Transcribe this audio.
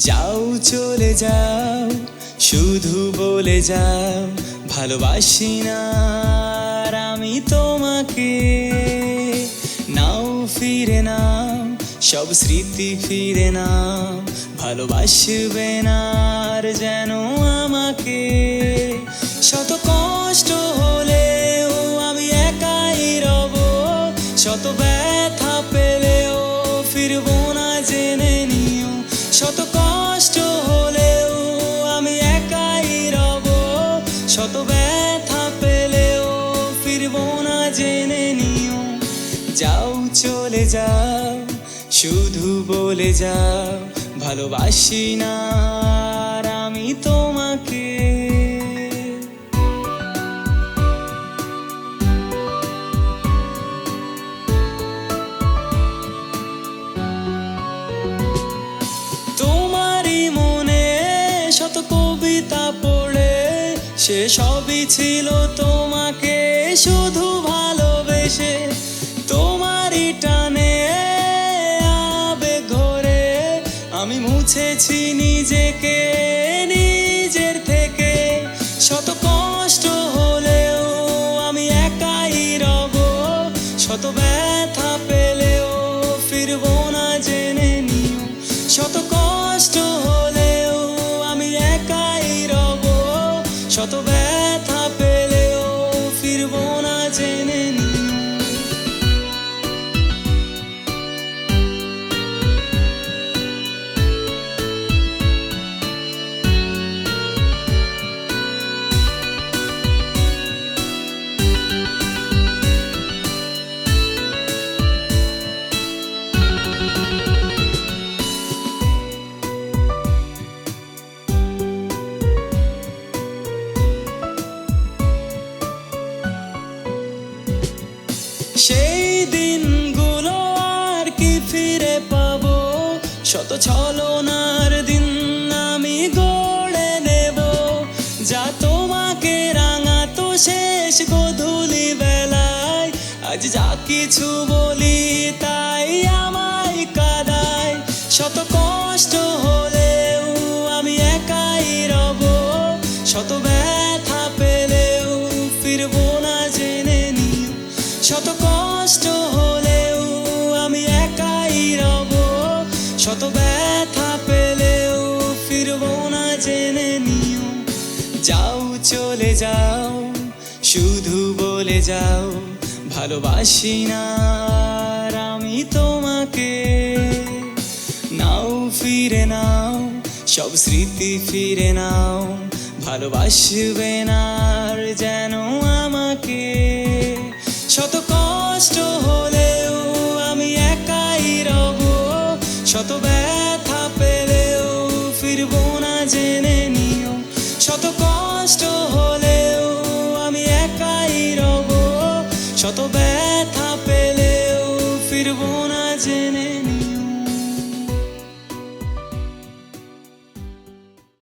যাও, চলে যাও, শুধু বলে যাও, ভালোবাসি না আমি তোমাকে। নাও, ফিরে নাও, সব স্মৃতি ফিরে নাও, ভালোবাসবে না আর যেন আমাকে। শত যাও, চলে যাও, শুধু বলে যাও, ভালোবাসি না আমি তোমাকে। তোমারই মনে শত কবিতা পড়ে, সে সবই ছিল তোমাকে, শুধু মুছেছি নিজেকে, নিজের থেকে। শত কষ্ট হলেও আমি একাই রব। শত ব্যথা পেলেও ফিরব না জেনে নিও। শত কষ্ট হলেও আমি একাই রব। শত ব্যথা পেলেও ফিরব না জেনে নিও। সেই দিনগুলো আর কি ফিরে পাবো? শত ছলনার দিন আমি গড়ে নেব। যা তোমাকে রাঙাতো শেষ গধূলি বেলায়। আজ যা কিছু বলি তাই আমায় কাদায়। শত কষ্ট হলেও আমি একাই রব। শত ব্যথা পেলেও ফিরবো না জেনে নিও। শত চলে যাও, শুধু বলে যাও, ভালোবাসি না আমি তোমাকে। নাও, ফিরে নাও, সব স্মৃতি ফিরে নাও, ভালোবাসবে না যেন আমাকে। শত কষ্ট হলেও শত ব্যথা পেলেও ফিরবো না জেনে